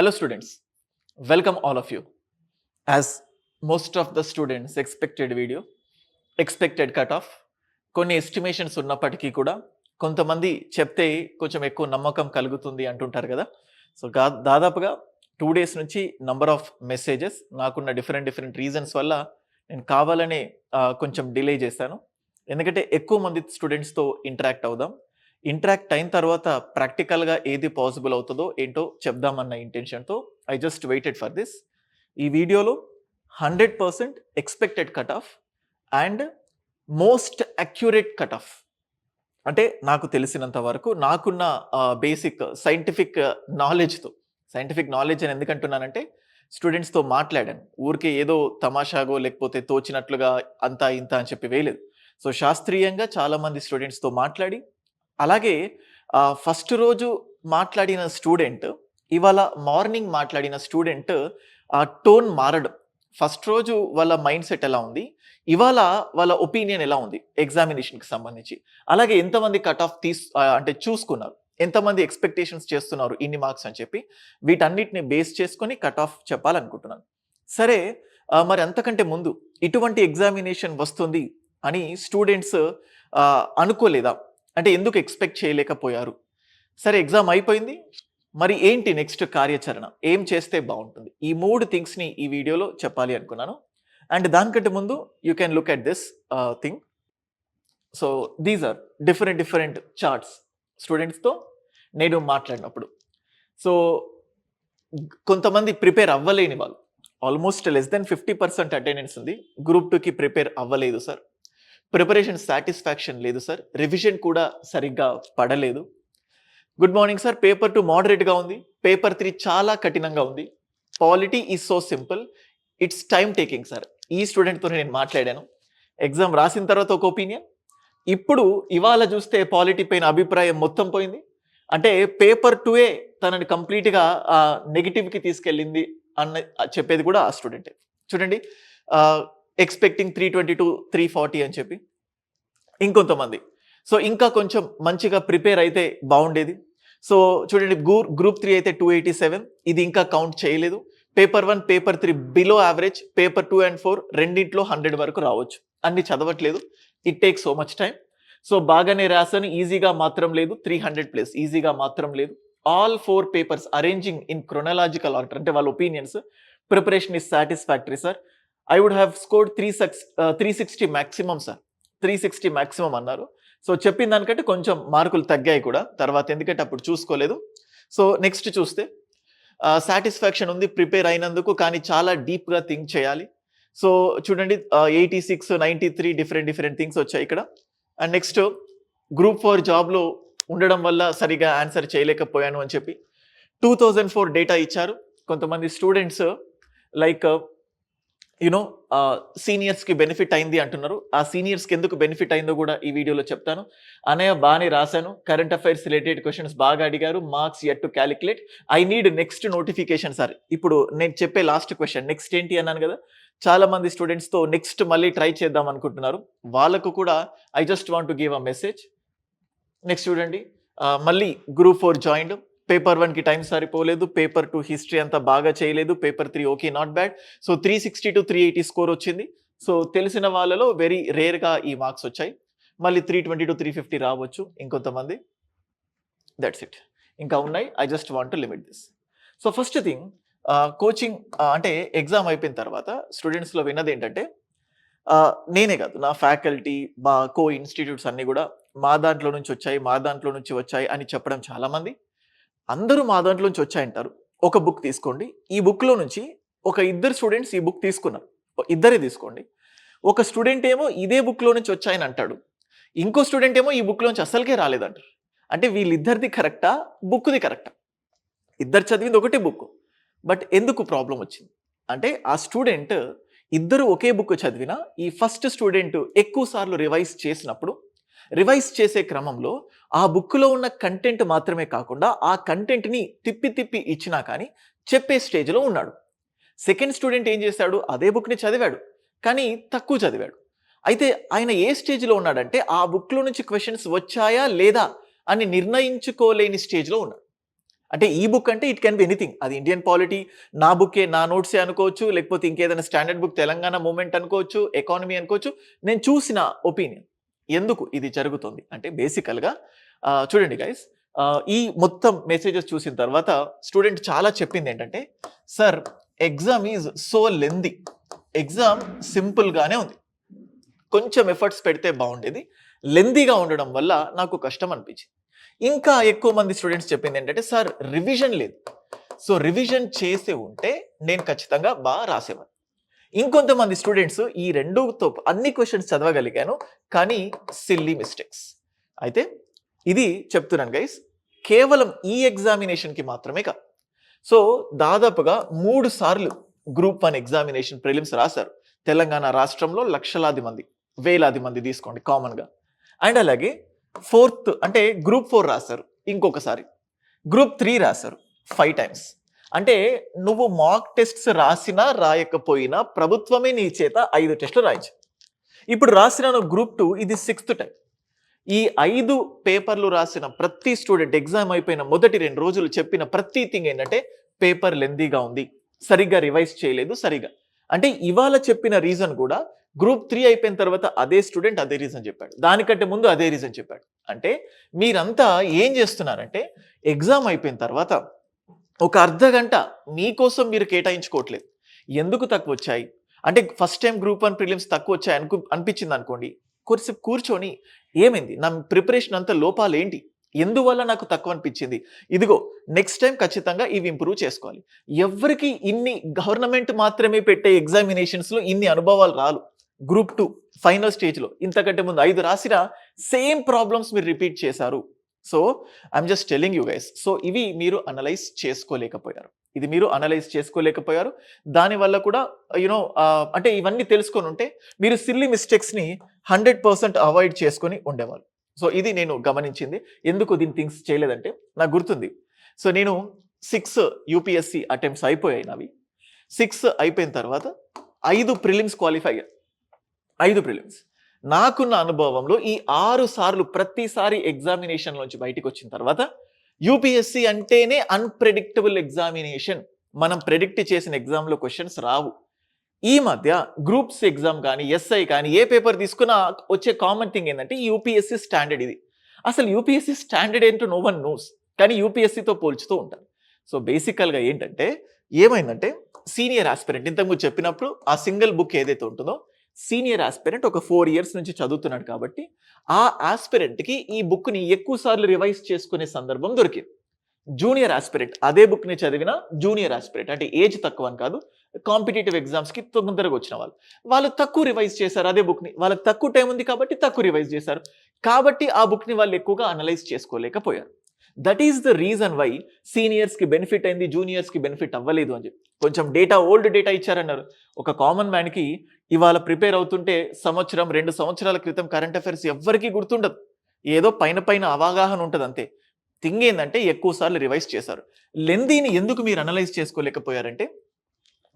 Hello students, welcome all of you. As most of the students expected video, expected cutoff, కొన్ని estimations ఉన్నప్పటికీ కూడా కొంతమంది చెప్తే కొంచెం ఎక్కువ నమ్మకం కలుగుతుంది అంటుంటారు కదా. సో గా- దాదాపుగా టూ డేస్ నుంచి నంబర్ ఆఫ్ మెసేజెస్ నాకున్న డిఫరెంట్ డిఫరెంట్ రీజన్స్ వల్ల నేను కావాలనే కొంచెం డిలే చేశాను. ఎందుకంటే ఎక్కువ మంది స్టూడెంట్స్తో ఇంటరాక్ట్ అవుదాం. ఇంటరాక్ట్ అయిన తర్వాత ప్రాక్టికల్గా ఏది పాసిబుల్ అవుతుందో ఏంటో చెప్దామన్న ఇంటెన్షన్తో I just waited for this. ఈ వీడియోలో hundred percent expected cut off and most accurate cut off అంటే నాకు తెలిసినంత వరకు నాకున్న బేసిక్ సైంటిఫిక్ నాలెడ్జ్తో సైంటిఫిక్ నాలెడ్జ్ అని ఎందుకంటున్నానంటే స్టూడెంట్స్తో మాట్లాడాను. ఊరికే ఏదో తమాషాగో లేకపోతే తోచినట్లుగా అంతా ఇంత అని చెప్పి వేయలేదు. సో శాస్త్రీయంగా చాలామంది స్టూడెంట్స్తో మాట్లాడి అలాగే ఫస్ట్ రోజు మాట్లాడిన స్టూడెంట్ ఇవాళ మార్నింగ్ మాట్లాడిన స్టూడెంట్ ఆ టోన్ మారడం. ఫస్ట్ రోజు వాళ్ళ మైండ్ సెట్ ఎలా ఉంది? ఇవాళ వాళ్ళ ఒపీనియన్ ఎలా ఉంది? ఎగ్జామినేషన్కి సంబంధించి. అలాగే ఎంతమంది కట్ ఆఫ్ తీస్ అంటే చూసుకున్నారు? ఎంతమంది ఎక్స్పెక్టేషన్స్ చేస్తున్నారు? ఇన్ని మార్క్స్ అని చెప్పి. వీటన్నిటిని బేస్ చేసుకొని కట్ ఆఫ్ చెప్పాలనుకుంటున్నాను. సరే మరి అంతకంటే ముందు ఇటువంటి ఎగ్జామినేషన్ వస్తుంది అని స్టూడెంట్స్ అనుకోలేదా? అంటే ఎందుకు ఎక్స్పెక్ట్ చేయలేకపోయారు? సరే ఎగ్జామ్ అయిపోయింది. మరి ఏంటి నెక్స్ట్ కార్యాచరణ? ఏం చేస్తే బాగుంటుంది? ఈ మూడు థింగ్స్ని ఈ వీడియోలో చెప్పాలి అనుకున్నాను. అండ్ దానికంటే ముందు you can look at this thing. So these are different different charts స్టూడెంట్స్తో నేను మాట్లాడినప్పుడు. సో కొంతమంది ప్రిపేర్ అవ్వలేని వాళ్ళు. Almost less than fifty percent attendance ఉంది. గ్రూప్ టూకి ప్రిపేర్ అవ్వలేదు సార్. ప్రిపరేషన్ సాటిస్ఫాక్షన్ లేదు సార్. రివిజన్ కూడా సరిగ్గా పడలేదు. Good morning sir. Paper two మోడరేట్గా ఉంది. పేపర్ త్రీ చాలా కఠినంగా ఉంది. Polity is so simple it's time taking sir ఈ స్టూడెంట్తో నేను మాట్లాడాను. ఎగ్జామ్ రాసిన తర్వాత ఒక ఒపీనియన్ ఇప్పుడు ఇవాళ చూస్తే పాలిటీ పైన అభిప్రాయం మొత్తం పోయింది. అంటే పేపర్ టూఏ తనని కంప్లీట్గా నెగిటివ్కి తీసుకెళ్ళింది అన్న చెప్పేది కూడా ఆ స్టూడెంటే చూడండి expecting three twenty two three forty అని చెప్పి ఇంకొంతమంది. సో ఇంకా కొంచెం మంచిగా ప్రిపేర్ అయితే బాగుండేది. సో చూడండి గూ గ్రూప్ త్రీ అయితే టూ ఎయిటీ సెవెన్ ఇది ఇంకా కౌంట్ చేయలేదు. Paper one paper three below average paper two and four రెండింటిలో హండ్రెడ్ వరకు రావచ్చు. అన్ని చదవట్లేదు. It take so much time so బాగానే రాసాను ఈజీగా మాత్రం లేదు. త్రీ హండ్రెడ్ ప్లస్ ఈజీగా మాత్రం లేదు. All four papers arranging in chronological order అంటే వాళ్ళ opinions preparation is satisfactory sir I would have scored three six three sixty maximum sir three sixty maximum అన్నారు. సో చెప్పిన దానికంటే కొంచెం మార్కులు తగ్గాయి కూడా. తర్వాత ఎందుకంటే అప్పుడు చూసుకోలేదు. సో నెక్స్ట్ చూస్తే సాటిస్ఫాక్షన్ ఉంది ప్రిపేర్ అయినందుకు కానీ చాలా డీప్గా థింక్ చేయాలి. సో చూడండి eighty six ninety three different different things వచ్చాయి ఇక్కడ. అండ్ నెక్స్ట్ గ్రూప్ ఫోర్ జాబ్లో ఉండడం వల్ల సరిగా ఆన్సర్ చేయలేకపోయాను అని చెప్పి. టూ థౌజండ్ ఫోర్ డేటా ఇచ్చారు. కొంతమంది స్టూడెంట్స్ లైక్ యునో సీనియర్స్కి బెనిఫిట్ అయింది అంటున్నారు. ఆ సీనియర్స్కి ఎందుకు బెనిఫిట్ అయిందో కూడా ఈ వీడియోలో చెప్తాను. అనయ్య బాగానే రాశాను. కరెంట్ అఫైర్స్ రిలేటెడ్ క్వశ్చన్స్ బాగా అడిగారు. Marks at to calculate I need next notification sir ఇప్పుడు నేను చెప్పే లాస్ట్ క్వశ్చన్ నెక్స్ట్ ఏంటి అన్నాను కదా? చాలా మంది స్టూడెంట్స్తో నెక్స్ట్ మళ్ళీ ట్రై చేద్దాం అనుకుంటున్నారు. వాళ్ళకు కూడా I just want to give a message next చూడండి. మళ్ళీ గ్రూప్ ఫోర్ జాయిన్ పేపర్ వన్కి టైం సరిపోలేదు పేపర్ టూ హిస్టరీ అంతా బాగా చేయలేదు paper three okay not bad. So three sixty to three eighty score వచ్చింది. సో తెలిసిన వాళ్ళలో వెరీ రేర్గా ఈ మార్క్స్ వచ్చాయి. మళ్ళీ three twenty to three fifty రావచ్చు ఇంకొంతమంది. దట్స్ ఇట్ ఇంకా ఉన్నాయి. I just want to limit this so first thing coaching అంటే ఎగ్జామ్ అయిపోయిన తర్వాత స్టూడెంట్స్లో విన్నది ఏంటంటే నేనే కాదు నా ఫ్యాకల్టీ మా కో ఇన్స్టిట్యూట్స్ అన్నీ కూడా మా దాంట్లో నుంచి వచ్చాయి మా దాంట్లో నుంచి వచ్చాయి అని చెప్పడం చాలామంది. అందరూ మా దాంట్లో నుంచి వచ్చాయంటారు. ఒక బుక్ తీసుకోండి. ఈ బుక్లో నుంచి ఒక ఇద్దరు స్టూడెంట్స్ ఈ బుక్ తీసుకున్నారు. ఇద్దరే తీసుకోండి. ఒక స్టూడెంట్ ఏమో ఇదే బుక్లో నుంచి వచ్చాయని అంటాడు. ఇంకో స్టూడెంట్ ఏమో ఈ బుక్లో నుంచి అసలుకే రాలేదంటారు అంటే వీళ్ళిద్దరిది కరెక్టా? బుక్ది కరెక్టా? ఇద్దరు చదివింది ఒకటే బుక్. బట్ ఎందుకు ప్రాబ్లం వచ్చింది? అంటే ఆ స్టూడెంట్ ఇద్దరు ఒకే బుక్ చదివినా ఈ ఫస్ట్ స్టూడెంట్ ఎక్కువ సార్లు రివైజ్ చేసినప్పుడు రివైజ్ చేసే క్రమంలో ఆ బుక్లో ఉన్న కంటెంట్ మాత్రమే కాకుండా ఆ కంటెంట్ని తిప్పి తిప్పి ఇచ్చినా కానీ చెప్పే స్టేజ్లో ఉన్నాడు. సెకండ్ స్టూడెంట్ ఏం చేశాడు? అదే బుక్ని చదివాడు. కానీ తక్కువ చదివాడు. అయితే ఆయన ఏ స్టేజ్లో ఉన్నాడంటే ఆ బుక్లో నుంచి క్వశ్చన్స్ వచ్చాయా లేదా అని నిర్ణయించుకోలేని స్టేజ్లో ఉన్నాడు. అంటే ఈ బుక్ అంటే ఇట్ కెన్ బి ఎనీథింగ్. అది ఇండియన్ పాలిటీ నా బుక్కే నా నోట్సే అనుకోవచ్చు లేకపోతే ఇంకేదైనా స్టాండర్డ్ బుక్ తెలంగాణ మూమెంట్ అనుకోవచ్చు ఎకానమీ అనుకోవచ్చు. నేను చూసిన ఒపీనియన్. ఎందుకు ఇది జరుగుతుంది? అంటే బేసికల్గా చూడండి గైస్ ఈ మొత్తం మెసేజెస్ చూసిన తర్వాత స్టూడెంట్ చాలా చెప్పింది ఏంటంటే sir exam is so lengthy exam సింపుల్గానే ఉంది. కొంచెం ఎఫర్ట్స్ పెడితే బాగుండేది. లెందీగా ఉండడం వల్ల నాకు కష్టం అనిపించింది. ఇంకా ఎక్కువ మంది స్టూడెంట్స్ చెప్పింది ఏంటంటే సార్ రివిజన్ లేదు. సో రివిజన్ చేసి ఉంటే నేను ఖచ్చితంగా బాగా రాసేవాడిని ఇంకొంతమంది స్టూడెంట్స్ ఈ రెండుతో అన్ని క్వశ్చన్స్ చదవగలిగాను కానీ సిల్లీ మిస్టేక్స్ అయితే ఇది చెప్తున్నాను గైస్ కేవలం ఈ ఎగ్జామినేషన్కి మాత్రమే కాదు. సో దాదాపుగా మూడు సార్లు గ్రూప్ వన్ ఎగ్జామినేషన్ ప్రిలిమ్స్ రాశారు. తెలంగాణ రాష్ట్రంలో లక్షలాది మంది వేలాది మంది తీసుకోండి కామన్గా అండ్ అలాగే ఫోర్త్ అంటే గ్రూప్ ఫోర్ రాశారు ఇంకొకసారి. గ్రూప్ త్రీ రాశారు ఫైవ్ టైమ్స్ అంటే నువ్వు మాక్ టెస్ట్స్ రాసినా రాయకపోయినా ప్రభుత్వమే నీ చేత ఐదు టెస్టులు రాయించు ఇప్పుడు రాసిన గ్రూప్ టూ ఇది సిక్స్త్ టైం. ఈ ఐదు పేపర్లు రాసిన ప్రతి స్టూడెంట్ ఎగ్జామ్ అయిపోయిన మొదటి రెండు రోజులు చెప్పిన ప్రతి థింగ్ ఏంటంటే పేపర్ లెందీగా ఉంది. సరిగ్గా రివైజ్ చేయలేదు సరిగా అంటే ఇవాళ చెప్పిన రీజన్ కూడా గ్రూప్ త్రీ అయిపోయిన తర్వాత అదే స్టూడెంట్ అదే రీజన్ చెప్పాడు. దానికంటే ముందు అదే రీజన్ చెప్పాడు. అంటే మీరంతా ఏం చేస్తున్నారంటే ఎగ్జామ్ అయిపోయిన తర్వాత ఒక అర్ధ గంట మీకోసం మీరు కేటాయించుకోవట్లేదు. ఎందుకు తక్కువ వచ్చాయి అంటే first time group one prelims తక్కువ వచ్చాయి అనుకు అనిపించింది అనుకోండి కొద్దిసేపు కూర్చొని ఏమైంది? నా ప్రిపరేషన్ అంతా లోపాలు ఏంటి ఎందువల్ల నాకు తక్కువ అనిపించింది ఇదిగో నెక్స్ట్ టైం ఖచ్చితంగా ఇవి ఇంప్రూవ్ చేసుకోవాలి. ఎవరికి ఇన్ని గవర్నమెంట్ మాత్రమే పెట్టే ఎగ్జామినేషన్స్లో ఇన్ని అనుభవాలు రాలు. గ్రూప్ టూ ఫైనల్ స్టేజ్లో ఇంతకంటే ముందు ఐదు రాసిన సేమ్ ప్రాబ్లమ్స్ మీరు రిపీట్ చేశారు. So I'm just telling you guys so ఇవి మీరు అనలైజ్ చేసుకోలేకపోయారు. ఇది మీరు అనలైజ్ చేసుకోలేకపోయారు. దానివల్ల కూడా యునో అంటే ఇవన్నీ తెలుసుకొని ఉంటే మీరు సిల్లీ మిస్టేక్స్ని హండ్రెడ్ పర్సెంట్ అవాయిడ్ చేసుకొని ఉండేవాళ్ళు. సో ఇది నేను గమనించింది. ఎందుకు దీని థింగ్స్ చేయలేదంటే నాకు గుర్తుంది. సో నేను సిక్స్ యూపీఎస్సి అటెంప్ట్స్ అయిపోయాయి నావి. సిక్స్ అయిపోయిన తర్వాత ఐదు ప్రిలిమ్స్ క్వాలిఫై ఐదు ప్రిలిమ్స్ నాకున్న అనుభవంలో ఈ ఆరు సార్లు ప్రతిసారి ఎగ్జామినేషన్ నుంచి బయటికి వచ్చిన తర్వాత యూపీఎస్సి అంటేనే అన్ప్రెడిక్టబుల్ ఎగ్జామినేషన్ మనం ప్రెడిక్ట్ చేసిన ఎగ్జామ్లో క్వశ్చన్స్ రావు. ఈ మధ్య గ్రూప్స్ ఎగ్జామ్ కానీ ఎస్ఐ కానీ ఏ పేపర్ తీసుకున్నా వచ్చే కామన్ థింగ్ ఏంటంటే యూపీఎస్సి స్టాండర్డ్ ఇది. అసలు యూపీఎస్సి స్టాండర్డ్ ఏంటో నో వన్ నోస్ కానీ యూపీఎస్సితో పోల్చుతూ ఉంటారు. సో బేసికల్గా ఏంటంటే ఏమైందంటే సీనియర్ ఆస్పిరెంట్ ఇంతకుముందు చెప్పినప్పుడు ఆ సింగిల్ బుక్ ఏదైతే ఉంటుందో సీనియర్ ఆస్పిరెంట్ ఒక ఫోర్ ఇయర్స్ నుంచి చదువుతున్నాడు కాబట్టి ఆ ఆస్పిరెంట్కి ఈ బుక్ని ఎక్కువ సార్లు రివైజ్ చేసుకునే సందర్భం దొరికింది. జూనియర్ ఆస్పిరెంట్ అదే బుక్ని చదివిన జూనియర్ ఆస్పిరెంట్ అంటే ఏజ్ తక్కువ అని కాదు కాంపిటేటివ్ ఎగ్జామ్స్కి తొందరగా వచ్చిన వాళ్ళు. వాళ్ళు తక్కువ రివైజ్ చేశారు అదే బుక్ని వాళ్ళకి తక్కువ టైం ఉంది కాబట్టి తక్కువ రివైజ్ చేశారు. కాబట్టి ఆ బుక్ని వాళ్ళు ఎక్కువగా analyse చేసుకోలేకపోయారు. That is the reason why సీనియర్స్కి benefit అయింది జూనియర్స్కి బెనిఫిట్ అవ్వలేదు అని చెప్పి. కొంచెం డేటా ఓల్డ్ డేటా ఇచ్చారన్నారు. ఒక కామన్ మ్యాన్కి ఇవాళ ప్రిపేర్ అవుతుంటే సంవత్సరం రెండు సంవత్సరాల క్రితం కరెంట్ అఫైర్స్ ఎవ్వరికీ గుర్తుండదు. ఏదో పైన పైన అవగాహన ఉంటుంది అంతే. థింగ్ ఏంటంటే ఎక్కువ సార్లు రివైజ్ చేశారు. లెందీని ఎందుకు మీరు అనలైజ్ చేసుకోలేకపోయారంటే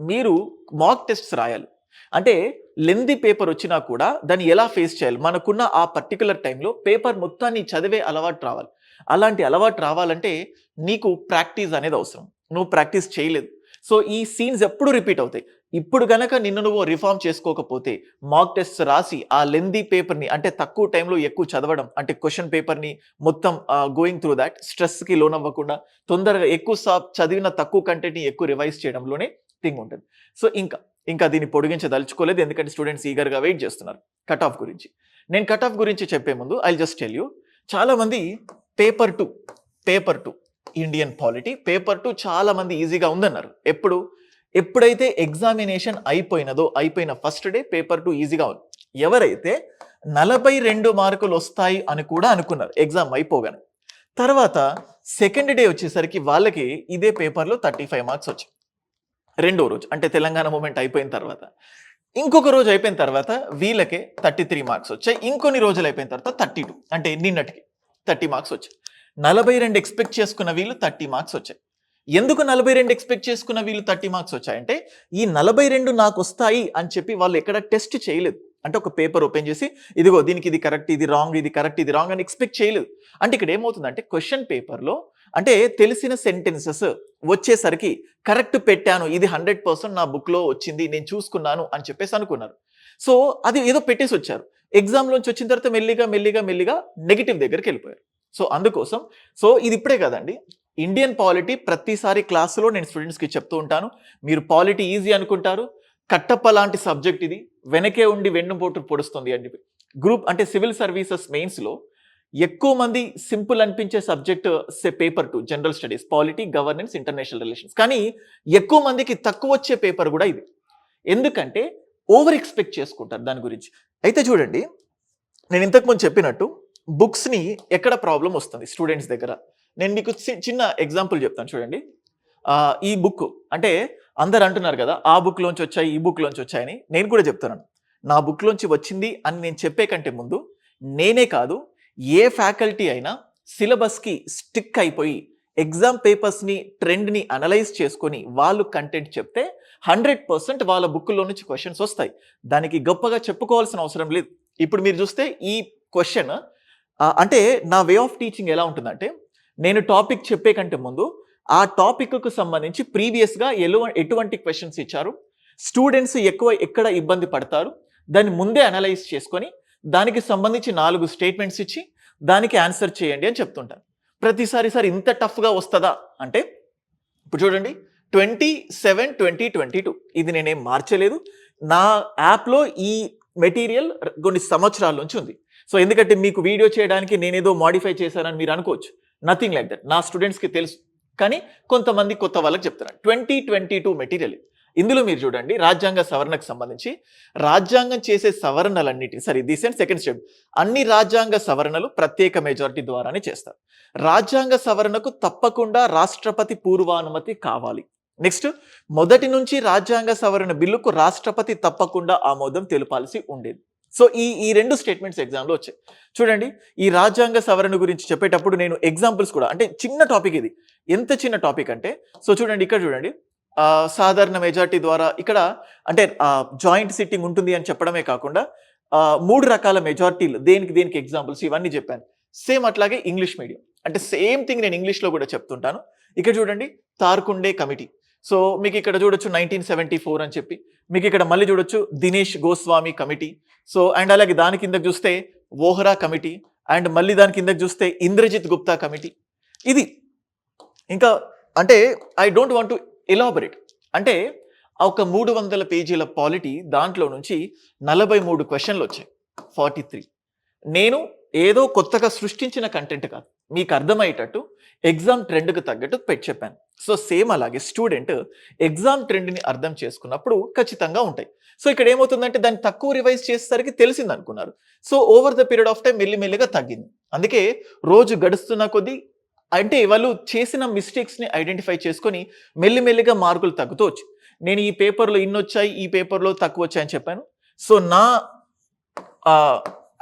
మీరు మాక్ టెస్ట్స్ రాయాలి. అంటే లెంది పేపర్ వచ్చినా కూడా దాన్ని ఎలా ఫేస్ చేయాలి? మనకున్న ఆ పర్టికులర్ టైంలో పేపర్ మొత్తాన్ని చదివే అలవాటు రావాలి. అలాంటి అలవాటు రావాలంటే నీకు ప్రాక్టీస్ అనేది అవసరం. నువ్వు ప్రాక్టీస్ చేయలేదు. సో ఈ సీన్స్ ఎప్పుడు రిపీట్ అవుతాయి. ఇప్పుడు గనక నిన్ను నువ్వు రిఫార్మ్ చేసుకోకపోతే మాక్ టెస్ట్ రాసి ఆ లెందీ పేపర్ని అంటే తక్కువ టైంలో ఎక్కువ చదవడం అంటే క్వశ్చన్ పేపర్ని మొత్తం గోయింగ్ త్రూ దాట్ స్ట్రెస్కి లోన్ అవ్వకుండా తొందరగా ఎక్కువ సా చదివిన తక్కువ కంటెంట్ని ఎక్కువ రివైజ్ చేయడంలోనే థింగ్ ఉంటుంది. సో ఇంకా ఇంకా దీన్ని పొడిగించదలుచుకోలేదు ఎందుకంటే స్టూడెంట్స్ ఈగర్గా వెయిట్ చేస్తున్నారు. కట్ ఆఫ్ గురించి. నేను కట్ ఆఫ్ గురించి చెప్పే ముందు ఐ జస్ట్ టెల్ యూ చాలామంది paper two paper two Indian polity. Paper two చాలా మంది ఈజీగా ఉందన్నారు. ఎప్పుడు? ఎప్పుడైతే ఎగ్జామినేషన్ అయిపోయినదో అయిపోయిన ఫస్ట్ డే పేపర్ టూ ఈజీగా ఉంది. ఎవరైతే నలభై రెండు మార్కులు వస్తాయి అని కూడా అనుకున్నారు ఎగ్జామ్ అయిపోగానే. తర్వాత సెకండ్ డే వచ్చేసరికి వాళ్ళకి ఇదే పేపర్లో థర్టీ ఫైవ్ మార్క్స్ వచ్చాయి. రెండో రోజు అంటే తెలంగాణ మూమెంట్ అయిపోయిన తర్వాత. ఇంకొక రోజు అయిపోయిన తర్వాత వీళ్ళకే థర్టీ త్రీ మార్క్స్ వచ్చాయి. ఇంకొన్ని రోజులు అయిపోయిన తర్వాత థర్టీ టూ అంటే నిన్నటికి. థర్టీ మార్క్స్ వచ్చాయి. నలభై రెండు ఎక్స్పెక్ట్ చేసుకున్న వీళ్ళు థర్టీ మార్క్స్ వచ్చాయి. ఎందుకు నలభై రెండు ఎక్స్పెక్ట్ చేసుకున్న వీళ్ళు థర్టీ మార్క్స్ వచ్చాయంటే ఈ నలభై రెండు నాకు వస్తాయి అని చెప్పి వాళ్ళు ఎక్కడ టెస్ట్ చేయలేదు. అంటే ఒక పేపర్ ఓపెన్ చేసి ఇదిగో దీనికి ఇది కరెక్ట్ ఇది రాంగ్ ఇది కరెక్ట్ ఇది రాంగ్ అని ఎక్స్పెక్ట్ చేయలేదు. అంటే ఇక్కడ ఏమవుతుందంటే క్వశ్చన్ పేపర్లో అంటే తెలిసిన సెంటెన్సెస్ వచ్చేసరికి కరెక్ట్ పెట్టాను ఇది హండ్రెడ్ పర్సెంట్ నా బుక్లో వచ్చింది నేను చూసుకున్నాను అని చెప్పేసి అనుకున్నారు. సో అది ఏదో పెట్టేసి వచ్చారు. ఎగ్జామ్లోంచి వచ్చిన తర్వాత మెల్లిగా మెల్లిగా మెల్లిగా నెగిటివ్ దగ్గరికి వెళ్ళిపోయారు. సో అందుకోసం సో ఇది ఇప్పుడే కదండి. ఇండియన్ పాలిటీ ప్రతిసారి క్లాసులో నేను స్టూడెంట్స్కి చెప్తూ ఉంటాను మీరు పాలిటీ ఈజీ అనుకుంటారు కట్టప్ప లాంటి సబ్జెక్ట్ ఇది వెనకే ఉండి వెన్నుపోటు పొడుస్తుంది అని గ్రూప్ అంటే సివిల్ సర్వీసెస్ మెయిన్స్లో ఎక్కువ మంది సింపుల్ అనిపించే subject paper two general studies polity governance international relations. కానీ ఎక్కువ మందికి తక్కువ వచ్చే పేపర్ కూడా ఇది. ఎందుకంటే ఓవర్ ఎక్స్పెక్ట్ చేసుకుంటారు దాని గురించి. అయితే చూడండి నేను ఇంతకుముందు చెప్పినట్టు బుక్స్ని ఎక్కడ ప్రాబ్లం వస్తుంది స్టూడెంట్స్ దగ్గర? నేను మీకు చి- చిన్న ఎగ్జాంపుల్ చెప్తాను చూడండి. ఈ బుక్ అంటే అందరు అంటున్నారు కదా ఆ బుక్లోంచి వచ్చాయి ఈ బుక్లోంచి వచ్చాయని. నేను కూడా చెప్తున్నాను. నా బుక్లోంచి వచ్చింది అని నేను చెప్పే కంటే ముందు నేనే కాదు ఏ ఫ్యాకల్టీ అయినా సిలబస్కి స్టిక్ అయిపోయి ఎగ్జామ్ పేపర్స్ని ట్రెండ్ని అనలైజ్ చేసుకొని వాళ్ళు కంటెంట్ చెప్తే హండ్రెడ్ పర్సెంట్ వాళ్ళ బుక్లో నుంచి క్వశ్చన్స్ వస్తాయి. దానికి గొప్పగా చెప్పుకోవాల్సిన అవసరం లేదు. ఇప్పుడు మీరు చూస్తే ఈ క్వశ్చన్ అంటే నా వే ఆఫ్ టీచింగ్ ఎలా ఉంటుందంటే నేను టాపిక్ చెప్పే కంటే ముందు ఆ టాపిక్కు సంబంధించి ప్రీవియస్గా ఎలు ఎటువంటి క్వశ్చన్స్ ఇచ్చారు స్టూడెంట్స్ ఎక్కువ ఎక్కడ ఇబ్బంది పడతారు దాన్ని ముందే అనలైజ్ చేసుకొని దానికి సంబంధించి నాలుగు స్టేట్మెంట్స్ ఇచ్చి దానికి ఆన్సర్ చేయండి అని చెప్తుంటాను. ప్రతిసారి సార్ ఇంత టఫ్గా వస్తుందా? అంటే ఇప్పుడు చూడండి twenty seven twenty twenty two. ఇది నేనేం మార్చలేదు. నా యాప్లో ఈ మెటీరియల్ కొన్ని సంవత్సరాల నుంచి ఉంది. సో ఎందుకంటే మీకు వీడియో చేయడానికి నేనేదో మాడిఫై చేశానని మీరు అనుకోవచ్చు. నథింగ్ లైక్ దట్ నా స్టూడెంట్స్కి తెలుసు. కానీ కొంతమంది కొత్త వాళ్ళకి చెప్తున్నాను ట్వంటీ ట్వంటీ టూ మెటీరియల్. ఇందులో మీరు చూడండి రాజ్యాంగ సవరణకు సంబంధించి రాజ్యాంగం చేసే సవరణలన్నిటి సరే దిస్ అండ్ సెకండ్ స్టెప్ అన్ని రాజ్యాంగ సవరణలు ప్రత్యేక మెజారిటీ ద్వారానే చేస్తారు. రాజ్యాంగ సవరణకు తప్పకుండా రాష్ట్రపతి పూర్వానుమతి కావాలి. నెక్స్ట్ మొదటి నుంచి రాజ్యాంగ సవరణ బిల్లుకు రాష్ట్రపతి తప్పకుండా ఆమోదం తెలపాల్సి ఉండేది. సో ఈ ఈ రెండు స్టేట్మెంట్స్ ఎగ్జామ్లో వచ్చాయి. చూడండి ఈ రాజ్యాంగ సవరణ గురించి చెప్పేటప్పుడు నేను ఎగ్జాంపుల్స్ కూడా అంటే చిన్న టాపిక్ ఇది. ఎంత చిన్న టాపిక్ అంటే సో చూడండి ఇక్కడ చూడండి. సాధారణ మెజార్టీ ద్వారా ఇక్కడ అంటే జాయింట్ సిట్టింగ్ ఉంటుంది అని చెప్పడమే కాకుండా మూడు రకాల మెజార్టీలు దేనికి దేనికి ఎగ్జాంపుల్స్ ఇవన్నీ చెప్పాను. సేమ్ అట్లాగే ఇంగ్లీష్ మీడియం అంటే సేమ్ థింగ్ నేను ఇంగ్లీష్లో కూడా చెప్తుంటాను. ఇక్కడ చూడండి తార్కుండే కమిటీ సో మీకు ఇక్కడ చూడొచ్చు నైన్టీన్ సెవెంటీ ఫోర్ అని చెప్పి. మీకు ఇక్కడ మళ్ళీ చూడొచ్చు Dinesh Goswami committee. So and అలాగే దాని కింద చూస్తే ఓహరా కమిటీ అండ్ మళ్ళీ దాని కిందకి చూస్తే ఇంద్రజిత్ గుప్తా కమిటీ. ఇది ఇంకా అంటే I don't want to elaborate అంటే ఆ ఒక మూడు వందల పేజీల పాలిటీ దాంట్లో నుంచి నలభై మూడు క్వశ్చన్లు వచ్చాయి. ఫార్టీ త్రీ నేను ఏదో కొత్తగా సృష్టించిన కంటెంట్ కాదు. మీకు అర్థమయ్యేటట్టు ఎగ్జామ్ ట్రెండ్కి తగ్గట్టు పెట్టి చెప్పాను. సో సేమ్ అలాగే స్టూడెంట్ ఎగ్జామ్ ట్రెండ్ని అర్థం చేసుకున్నప్పుడు ఖచ్చితంగా ఉంటాయి. సో ఇక్కడ ఏమవుతుందంటే దాన్ని తక్కువ రివైజ్ చేసేసరికి తెలిసింది అనుకున్నారు. So over the period of time మెల్లిమెల్లిగా తగ్గింది. అందుకే రోజు గడుస్తున్న కొద్దీ అంటే వాళ్ళు చేసిన మిస్టేక్స్ని ఐడెంటిఫై చేసుకొని మెల్లిమెల్లిగా మార్కులు తగ్గుతూ నేను ఈ పేపర్లో ఇన్ని వచ్చాయి ఈ పేపర్లో తక్కువ వచ్చాయని చెప్పాను. సో నా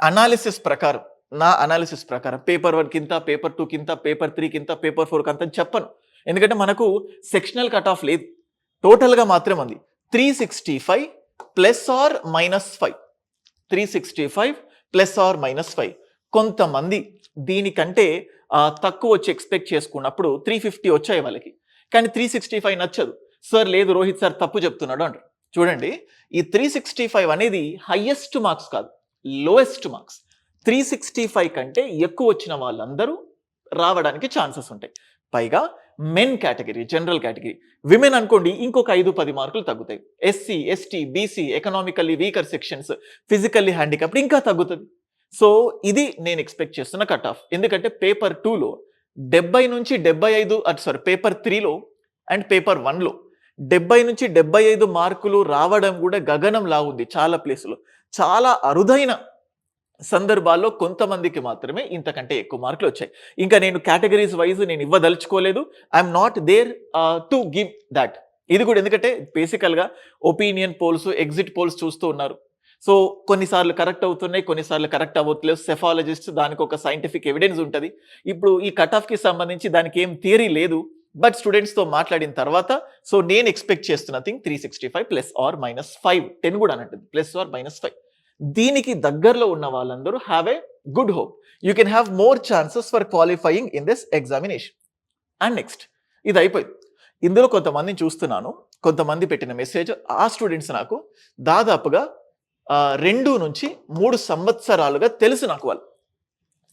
అనాలిసిస్ ప్రకారం నా అనాలిసిస్ ప్రకారం పేపర్ వన్ కింద పేపర్ టూ కింద పేపర్ త్రీ కింద పేపర్ ఫోర్ కింద చెప్పను. ఎందుకంటే మనకు సెక్షనల్ కట్ ఆఫ్ లేదు. టోటల్గా మాత్రం ఉంది. Three sixty five plus or minus five three sixty five plus or minus five కొంతమంది దీనికంటే తక్కువ వచ్చి ఎక్స్పెక్ట్ చేసుకున్నప్పుడు త్రీ ఫిఫ్టీ వచ్చాయి వాళ్ళకి. కానీ త్రీ సిక్స్టీ ఫైవ్ నచ్చదు. సార్ లేదు రోహిత్ సార్ తప్పు చెప్తున్నాడు అంటారు చూడండి ఈ త్రీ సిక్స్టీ ఫైవ్ అనేది హయ్యెస్ట్ మార్క్స్ కాదు. Lowest marks three sixty five కంటే ఎక్కువ వచ్చిన వాళ్ళందరూ రావడానికి ఛాన్సెస్ ఉంటాయి. పైగా men category general category. Women అనుకోండి ఇంకొక ఐదు పది మార్కులు తగ్గుతాయి. SC ST BC economically weaker sections physically handicapped ఇంకా తగ్గుతుంది. సో ఇది నేను ఎక్స్పెక్ట్ చేస్తున్న కట్ ఆఫ్ ఎందుకంటే పేపర్ టూలో డెబ్బై నుంచి డెబ్బై ఐదు సారీ పేపర్ త్రీలో అండ్ పేపర్ వన్లో డెబ్బై నుంచి డెబ్బై ఐదు మార్కులు రావడం కూడా గగనంలా ఉంది చాలా ప్లేసులో చాలా అరుదైన సందర్భాల్లో కొంతమందికి మాత్రమే ఇంతకంటే ఎక్కువ మార్కులు వచ్చాయి. ఇంకా నేను కేటగిరీస్ వైజ్ నేను ఇవ్వదలుచుకోలేదు. I'm not there to give that ఇది కూడా ఎందుకంటే బేసికల్గా ఒపీనియన్ పోల్స్ ఎగ్జిట్ పోల్స్ చూస్తూ ఉన్నారు. సో కొన్నిసార్లు కరెక్ట్ అవుతున్నాయి కొన్నిసార్లు కరెక్ట్ అవ్వట్లేదు. సెఫాలజిస్ట్ దానికి ఒక సైంటిఫిక్ ఎవిడెన్స్ ఉంటుంది. ఇప్పుడు ఈ కట్ ఆఫ్కి సంబంధించి దానికి ఏం థియరీ లేదు. బట్ స్టూడెంట్స్తో మాట్లాడిన తర్వాత సో నేను ఎక్స్పెక్ట్ చేస్తున్న thing three sixty five plus or minus five ten కూడా అన్నట్టు ప్లస్ ఆర్ మైనస్ ఫైవ్ దీనికి దగ్గరలో ఉన్న వాళ్ళందరూ have a good hope you can have more chances for qualifying in this examination and next ఇది అయిపోయింది. ఇందులో కొంతమందిని చూస్తున్నాను. కొంతమంది పెట్టిన మెసేజ్ ఆ స్టూడెంట్స్ నాకు దాదాపుగా రెండు నుంచి మూడు సంవత్సరాలుగా తెలుసు నాకు వాళ్ళు.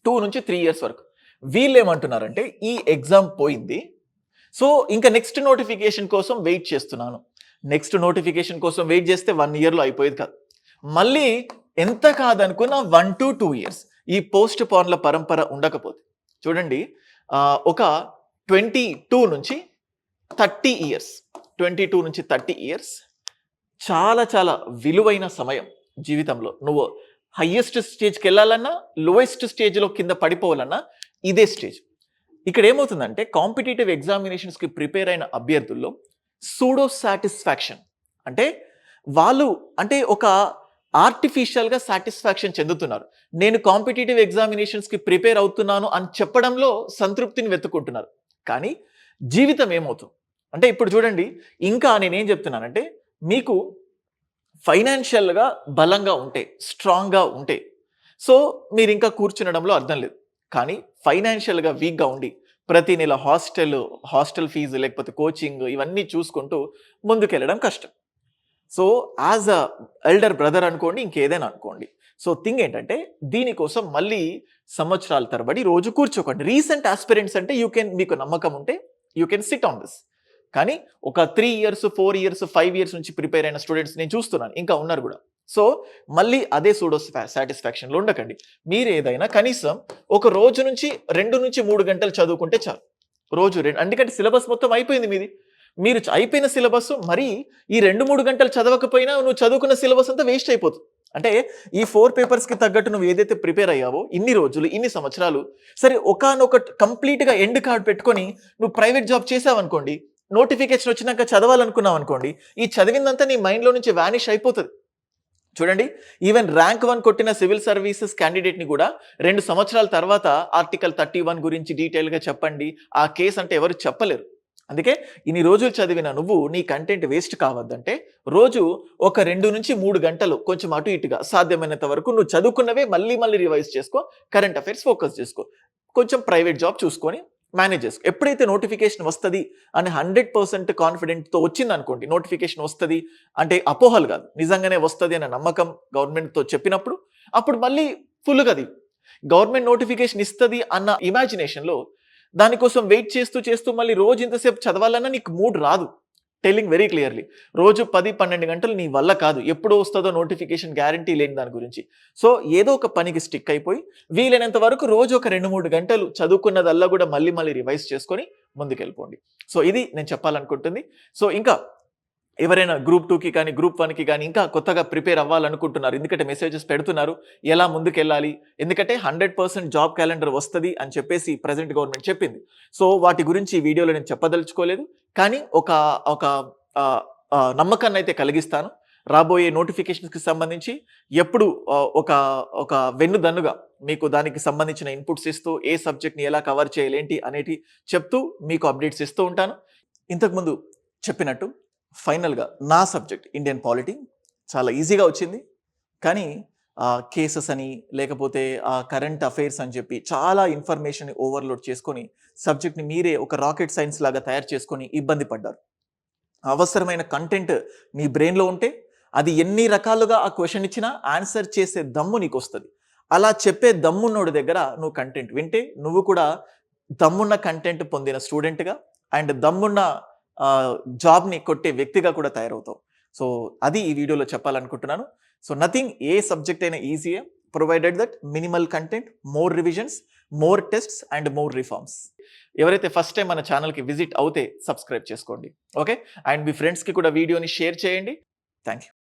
టూ నుంచి త్రీ ఇయర్స్ వరకు. వీళ్ళు ఏమంటున్నారంటే ఈ ఎగ్జామ్ పోయింది. సో ఇంకా నెక్స్ట్ నోటిఫికేషన్ కోసం వెయిట్ చేస్తున్నాను. నెక్స్ట్ నోటిఫికేషన్ కోసం వెయిట్ చేస్తే వన్ ఇయర్లో అయిపోయేది కాదు. మళ్ళీ ఎంత కాదనుకున్న వన్ టు టూ ఇయర్స్. ఈ పోస్ట్ పార్న్ల పరంపర ఉండకపోతే. చూడండి ఒక ట్వంటీ టూ నుంచి థర్టీ ఇయర్స్. ట్వంటీ టూ నుంచి థర్టీ ఇయర్స్ చాలా చాలా విలువైన సమయం జీవితంలో. నువ్వు హయ్యెస్ట్ స్టేజ్కి వెళ్ళాలన్నా లోయెస్ట్ స్టేజ్లో కింద పడిపోవాలన్నా ఇదే స్టేజ్. ఇక్కడ ఏమవుతుందంటే కాంపిటేటివ్ ఎగ్జామినేషన్స్కి ప్రిపేర్ అయిన అభ్యర్థుల్లో సూడో సాటిస్ఫాక్షన్ అంటే వాళ్ళు అంటే ఒక ఆర్టిఫిషియల్గా సాటిస్ఫాక్షన్ చెందుతున్నారు. నేను కాంపిటేటివ్ ఎగ్జామినేషన్స్కి ప్రిపేర్ అవుతున్నాను అని చెప్పడంలో సంతృప్తిని వెతుక్కుంటున్నారు. కానీ జీవితం ఏమవుతుంది? అంటే ఇప్పుడు చూడండి ఇంకా నేనేం చెప్తున్నానంటే మీకు ఫైనాన్షియల్గా బలంగా ఉంటే స్ట్రాంగ్గా ఉంటే సో మీరు ఇంకా కూర్చునడంలో అర్థం లేదు. కానీ ఫైనాన్షియల్గా వీక్గా ఉండి ప్రతి నెల హాస్టల్ హాస్టల్ ఫీజు లేకపోతే కోచింగ్ ఇవన్నీ చూసుకుంటూ ముందుకెళ్ళడం కష్టం. So as a elder brother అనుకోండి ఇంకేదైనా అనుకోండి. సో థింగ్ ఏంటంటే దీనికోసం మళ్ళీ సంవత్సరాల తరబడి రోజు కూర్చోకండి. రీసెంట్ ఆస్పిరెంట్స్ అంటే యూ కెన్ మీకు నమ్మకం ఉంటే you can sit on this కానీ ఒక three years four years five years నుంచి ప్రిపేర్ అయిన స్టూడెంట్స్ నేను చూస్తున్నాను. ఇంకా ఉన్నారు కూడా. సో మళ్ళీ అదే సూడో సాటిస్ఫాక్షన్లో ఉండకండి. మీరు ఏదైనా కనీసం ఒక రోజు నుంచి రెండు నుంచి మూడు గంటలు చదువుకుంటే చాలు. రోజు రెండు ఎందుకంటే సిలబస్ మొత్తం అయిపోయింది మీది. మీరు అయిపోయిన సిలబస్ మరి ఈ రెండు మూడు గంటలు చదవకపోయినా నువ్వు చదువుకున్న సిలబస్ అంతా వేస్ట్ అయిపోతుంది అంటే ఈ ఫోర్ పేపర్స్కి తగ్గట్టు నువ్వు ఏదైతే ప్రిపేర్ అయ్యావో ఇన్ని రోజులు ఇన్ని సంవత్సరాలు సరే ఒకనొక కంప్లీట్గా ఎండ్ కార్డ్ పెట్టుకొని నువ్వు ప్రైవేట్ జాబ్ చేసావనుకోండి నోటిఫికేషన్ వచ్చినాక చదవాలనుకున్నావు అనుకోండి ఈ చదివిందంతా నీ మైండ్లో నుంచి వానిష్ అయిపోతుంది. చూడండి ఈవెన్ ర్యాంక్ వన్ కొట్టిన సివిల్ సర్వీసెస్ క్యాండిడేట్ని కూడా రెండు సంవత్సరాల తర్వాత ఆర్టికల్ థర్టీ వన్ గురించి డీటెయిల్గా చెప్పండి ఆ కేసు అంటే ఎవరు చెప్పలేరు. అందుకే ఇన్ని రోజులు చదివిన నువ్వు నీ కంటెంట్ వేస్ట్ కావద్దంటే రోజు ఒక రెండు నుంచి మూడు గంటలు కొంచెం అటు ఇటుగా సాధ్యమైనంత వరకు నువ్వు చదువుకున్నవే మళ్ళీ మళ్ళీ రివైజ్ చేసుకో కరెంట్ అఫైర్స్ ఫోకస్ చేసుకో. కొంచెం ప్రైవేట్ జాబ్ చూసుకొని మేనేజ్ చేసుకో. ఎప్పుడైతే నోటిఫికేషన్ వస్తుంది అని హండ్రెడ్ పర్సెంట్ కాన్ఫిడెంట్తో వచ్చింది అనుకోండి నోటిఫికేషన్ వస్తుంది అంటే అపోహలు కాదు. నిజంగానే వస్తుంది అనే నమ్మకం గవర్నమెంట్తో చెప్పినప్పుడు అప్పుడు మళ్ళీ ఫుల్గా అది గవర్నమెంట్ నోటిఫికేషన్ ఇస్తుంది అన్న ఇమాజినేషన్లో దానికోసం వెయిట్ చేస్తూ చేస్తూ మళ్ళీ రోజు ఇంతసేపు చదవాలన్నా నీకు మూడ్ రాదు. టెల్లింగ్ వెరీ క్లియర్లీ రోజు పది పన్నెండు గంటలు నీ వల్ల కాదు. ఎప్పుడు వస్తుందో నోటిఫికేషన్ గ్యారంటీ లేని దాని గురించి. సో ఏదో ఒక పనికి స్టిక్ అయిపోయి వీలైనంత వరకు రోజు ఒక రెండు మూడు గంటలు చదువుకున్నదల్లా కూడా మళ్ళీ మళ్ళీ రివైజ్ చేసుకొని ముందుకెళ్ళిపోండి. సో ఇది నేను చెప్పాలనుకుంటుంది. సో ఇంకా ఎవరైనా గ్రూప్ టూకి కానీ గ్రూప్ వన్కి కానీ ఇంకా కొత్తగా ప్రిపేర్ అవ్వాలనుకుంటున్నారు. ఎందుకంటే మెసేజెస్ పెడుతున్నారు. ఎలా ముందుకెళ్ళాలి? ఎందుకంటే హండ్రెడ్ పర్సెంట్ జాబ్ క్యాలెండర్ వస్తుంది అని చెప్పేసి ప్రజెంట్ గవర్నమెంట్ చెప్పింది. సో వాటి గురించి ఈ వీడియోలో నేను చెప్పదలుచుకోలేదు. కానీ ఒక ఒక నమ్మకాన్ని అయితే కలిగిస్తాను. రాబోయే నోటిఫికేషన్స్కి సంబంధించి ఎప్పుడు ఒక ఒక వెన్నుదన్నుగా మీకు దానికి సంబంధించిన ఇన్పుట్స్ ఇస్తూ ఏ సబ్జెక్ట్ని ఎలా కవర్ చేయాలి ఏంటి అనేటి చెప్తూ మీకు అప్డేట్స్ ఇస్తూ ఉంటాను. ఇంతకుముందు చెప్పినట్టు ఫైనల్గా నా సబ్జెక్ట్ ఇండియన్ పాలిటీ చాలా ఈజీగా వచ్చింది. కానీ కేసెస్ అని లేకపోతే కరెంట్ అఫైర్స్ అని చెప్పి చాలా ఇన్ఫర్మేషన్ ఓవర్లోడ్ చేసుకొని సబ్జెక్ట్ని మీరే ఒక రాకెట్ సైన్స్ లాగా తయారు చేసుకొని ఇబ్బంది పడ్డారు. అవసరమైన కంటెంట్ మీ బ్రెయిన్లో ఉంటే అది ఎన్ని రకాలుగా ఆ క్వశ్చన్ ఇచ్చినా ఆన్సర్ చేసే దమ్ము నీకు వస్తుంది అలా చెప్పే దమ్మున్నోడి దగ్గర నువ్వు కంటెంట్ వింటే నువ్వు కూడా దమ్మున్న కంటెంట్ పొందిన స్టూడెంట్గా అండ్ దమ్మున్న జాబ్ని కొట్టే వ్యక్తిగా కూడా తయారవుతావు. సో అది ఈ వీడియోలో చెప్పాలనుకుంటున్నాను. సో నథింగ్ ఏ సబ్జెక్ట్ అయినా ఈజీయే provided that minimal content more revisions more tests and more reforms ఎవరైతే ఫస్ట్ టైం మన ఛానల్కి విజిట్ అవుతే సబ్స్క్రైబ్ చేసుకోండి. ఓకే అండ్ మీ ఫ్రెండ్స్కి కూడా వీడియోని షేర్ చేయండి. Thank you